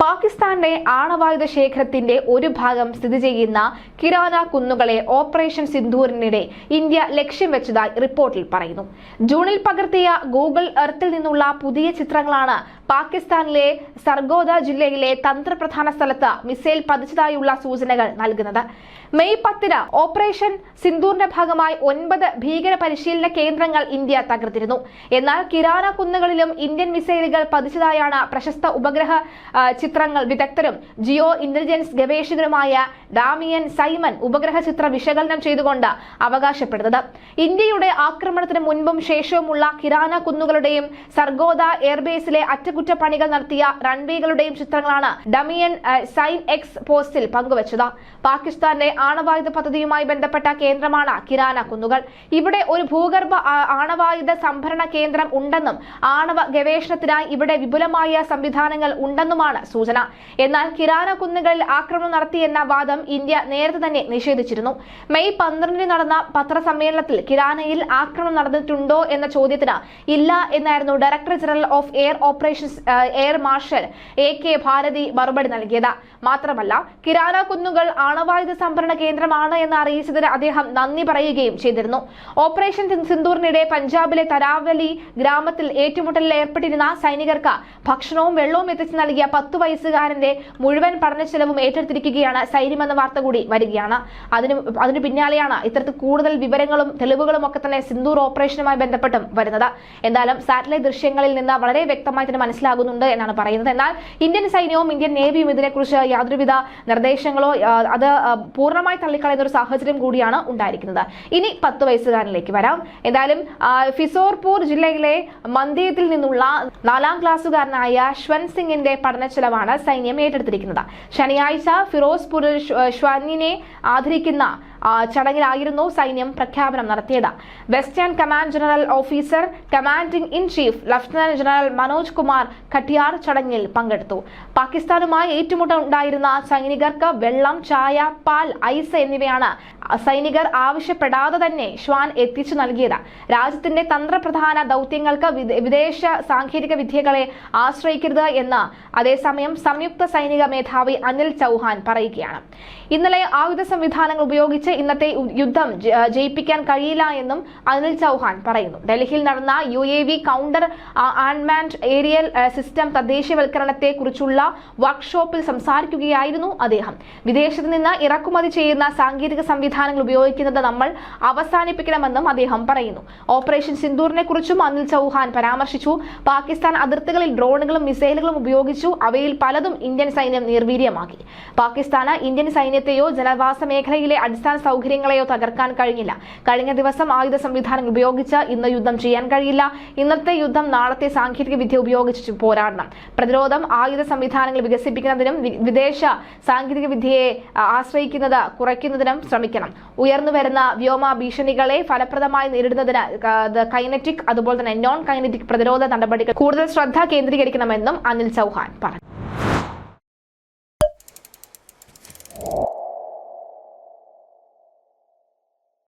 പാകിസ്ഥാന്റെ ആണവായുധ ശേഖരത്തിന്റെ ഒരു ഭാഗം സ്ഥിതി ചെയ്യുന്ന കിരാന കുന്നുകളെ ഓപ്പറേഷൻ സിന്ധൂരിനിടെ ഇന്ത്യ ലക്ഷ്യം വെച്ചതായി റിപ്പോർട്ടിൽ പറയുന്നു. ജൂണിൽ പകർത്തിയ ഗൂഗിൾ എർത്തിൽ നിന്നുള്ള പുതിയ ചിത്രങ്ങളാണ് പാകിസ്ഥാനിലെ സർഗോദ ജില്ലയിലെ തന്ത്രപ്രധാന സ്ഥലത്ത് മിസൈൽ പതിച്ചതായുള്ള സൂചനകൾ നൽകുന്നത്. മെയ് പത്തിന് ഓപ്പറേഷൻ സിന്ധൂറിന്റെ ഭാഗമായി ഒൻപത് ഭീകര പരിശീലന കേന്ദ്രങ്ങൾ ഇന്ത്യ തകർത്തിരുന്നു. എന്നാൽ കിരാന കുന്നുകളിലും ഇന്ത്യൻ മിസൈലുകൾ പതിച്ചതായാണ് പ്രശസ്ത ഉപഗ്രഹ ആ, ചിത്രങ്ങൾ വിദഗ്ധരും ജിയോ ഇന്റലിജൻസ് ഗവേഷകരുമായ ഡാമിയൻ സൈമൻ ഉപഗ്രഹ ചിത്ര വിശകലനം ചെയ്തുകൊണ്ട് അവകാശപ്പെടുന്നത്. ഇന്ത്യയുടെ ആക്രമണത്തിന് മുൻപും ശേഷവുമുള്ള കിരാന കുന്നുകളുടെയും സർഗോദ എയർബേസിലെ അറ്റകുറ്റപ്പണികൾ നടത്തിയ റൺവേകളുടെയും ചിത്രങ്ങളാണ് ഡമിയൻ സൈൻ എക്സ് പോസ്റ്റിൽ പങ്കുവച്ചത്. പാകിസ്ഥാന്റെ ആണവായുധ പദ്ധതിയുമായി ബന്ധപ്പെട്ട കേന്ദ്രമാണ് കിരാന കുന്നുകൾ. ഇവിടെ ഒരു ഭൂഗർഭ ആണവായുധ സംഭരണ കേന്ദ്രം ഉണ്ടെന്നും ആണവ ഗവേഷണത്തിനായി ഇവിടെ വിപുലമായ സംവിധാനങ്ങൾ ഉണ്ടെന്നുമാണ് സൂചന. എന്നാൽ കിരാന കുന്നുകളിൽ ആക്രമണം നടത്തിയെന്ന വാദം ഇന്ത്യ നേരത്തെ തന്നെ നിഷേധിച്ചിരുന്നു. മെയ് പന്ത്രണ്ടിന് നടന്ന പത്രസമ്മേളനത്തിൽ കിരാനയിൽ ആക്രമണം നടന്നിട്ടുണ്ടോ എന്ന ചോദ്യത്തിന് ഇല്ല എന്നായിരുന്നു director general of air operations air marshal A K Bharati മറുപടി നൽകിയത്. മാത്രമല്ല കിരാന കുന്നുകൾ ആണവായുധ സംഭരണ കേന്ദ്രമാണ് എന്ന് അറിയിച്ചതിന് അദ്ദേഹം നന്ദി പറയുകയും ചെയ്തിരുന്നു. ഓപ്പറേഷൻ സിന്ദൂറിനിടെ പഞ്ചാബിലെ തരാവലി ഗ്രാമത്തിൽ ഏറ്റുമുട്ടലിൽ ഏർപ്പെട്ടിരുന്ന സൈനികർക്ക് ഭക്ഷണവും വെള്ളവും എത്തിച്ചു നൽകിയ പത്ത് വയസ്സുകാരന്റെ മുഴുവൻ പഠന ചെലവും ഏറ്റെടുത്തിരിക്കുകയാണ് സൈന്യമെന്ന വാർത്ത കൂടി വരികയാണ്. അതിന് അതിന് പിന്നാലെയാണ് ഇത്തരത്തിൽ കൂടുതൽ വിവരങ്ങളും തെളിവുകളും ഒക്കെ തന്നെ സിന്ദൂർ ഓപ്പറേഷനുമായി ബന്ധപ്പെട്ടും വരുന്നത്. എന്തായാലും സാറ്റലൈറ്റ് ദൃശ്യങ്ങളിൽ നിന്ന് വളരെ വ്യക്തമായി തന്നെ മനസ്സിലാകുന്നുണ്ട് എന്നാണ് പറയുന്നത്. എന്നാൽ ഇന്ത്യൻ സൈന്യവും ഇന്ത്യൻ നേവിയും ഇതിനെക്കുറിച്ച് യാതൊരുവിധ നിർദ്ദേശങ്ങളോ അത് പൂർണമായി തള്ളിക്കളയുന്ന ഒരു സാഹചര്യം കൂടിയാണ് ഉണ്ടായിരിക്കുന്നത്. ഇനി പത്ത് വയസ്സുകാരനിലേക്ക് വരാം. എന്തായാലും ഫിസോർപൂർ ജില്ലയിലെ മന്ദിയത്തിൽ നിന്നുള്ള നാലാം ക്ലാസ്സുകാരനായ ഷ്വൻ സിംഗിന്റെ പഠന ചെലവാണ് സൈന്യം ഏറ്റെടുത്തിരിക്കുന്നത്. ശനിയാഴ്ച ഫിറോസ്പൂരിൽ ഷ്വാനിനെ ആദരിക്കുന്ന ചടങ്ങിലായിരുന്നു സൈന്യം പ്രഖ്യാപനം നടത്തിയത്. Western command general officer commanding in chief lieutenant general Manoj Kumar Katiyar ചടങ്ങിൽ പങ്കെടുത്തു. പാകിസ്ഥാനുമായി ഏറ്റുമുട്ടുണ്ടായിരുന്ന സൈനികർക്ക് വെള്ളം ചായ പാൽ ഐസ് എന്നിവയാണ് സൈനികർ ആവശ്യപ്പെടാതെ തന്നെ ഷ്വാൻ എത്തിച്ചു നൽകിയത്. രാജ്യത്തിന്റെ തന്ത്രപ്രധാന ദൗത്യങ്ങൾക്ക് വിദേശ സാങ്കേതിക വിദ്യകളെ ആശ്രയിക്കരുത് എന്ന് അതേസമയം സംയുക്ത സൈനിക മേധാവി അനിൽ ചൗഹാൻ പറയുകയാണ്. ഇന്നലെ ആയുധ സംവിധാനങ്ങൾ ഉപയോഗിച്ച് ഇന്നത്തെ യുദ്ധം ജയിപ്പിക്കാൻ കഴിയില്ല എന്നും അനിൽ ചൗഹാൻ പറയുന്നു. ഡൽഹിയിൽ നടന്ന U A V counter unmanned aerial system തദ്ദേശവൽക്കരണത്തെ കുറിച്ചുള്ള വർക്ക്ഷോപ്പിൽ സംസാരിക്കുകയായിരുന്നു അദ്ദേഹം. വിദേശത്ത് നിന്ന് ഇറക്കുമതി ചെയ്യുന്ന സാങ്കേതിക സംവിധാനങ്ങൾ ഉപയോഗിക്കുന്നത് നമ്മൾ അവസാനിപ്പിക്കണമെന്നും അദ്ദേഹം പറയുന്നു. ഓപ്പറേഷൻ സിന്ദൂറിനെ കുറിച്ചും അനിൽ ചൗഹാൻ പരാമർശിച്ചു. പാകിസ്ഥാൻ അതിർത്തികളിൽ ഡ്രോണുകളും മിസൈലുകളും ഉപയോഗിച്ചു. അവയിൽ പലതും ഇന്ത്യൻ സൈന്യം നിർവീര്യമാക്കി. പാകിസ്ഥാന് ഇന്ത്യൻ സൈന്യത്തെയോ ജനവാസ മേഖലയിലെ അടിസ്ഥാന സൗകര്യങ്ങളെയോ തകർക്കാൻ കഴിഞ്ഞില്ല. കഴിഞ്ഞ ദിവസം ആയുധ സംവിധാനങ്ങൾ ഉപയോഗിച്ച് ഇന്ന് യുദ്ധം ചെയ്യാൻ കഴിയില്ല. ഇന്നത്തെ യുദ്ധം നാളത്തെ സാങ്കേതിക വിദ്യ ഉപയോഗിച്ച് പോരാടണം. പ്രതിരോധം ആയുധ സംവിധാനങ്ങൾ വികസിപ്പിക്കുന്നതിനും വിദേശ സാങ്കേതിക വിദ്യയെ ആശ്രയിക്കുന്നത് കുറയ്ക്കുന്നതിനും ശ്രമിക്കണം. ഉയർന്നു വരുന്ന വ്യോമ ഭീഷണികളെ ഫലപ്രദമായി നേരിടുന്നതിന് കൈനറ്റിക് അതുപോലെ തന്നെ നോൺ കൈനറ്റിക് പ്രതിരോധ നടപടികൾ കൂടുതൽ ശ്രദ്ധ കേന്ദ്രീകരിക്കണമെന്നും അനിൽ ചൗഹാൻ പറഞ്ഞു.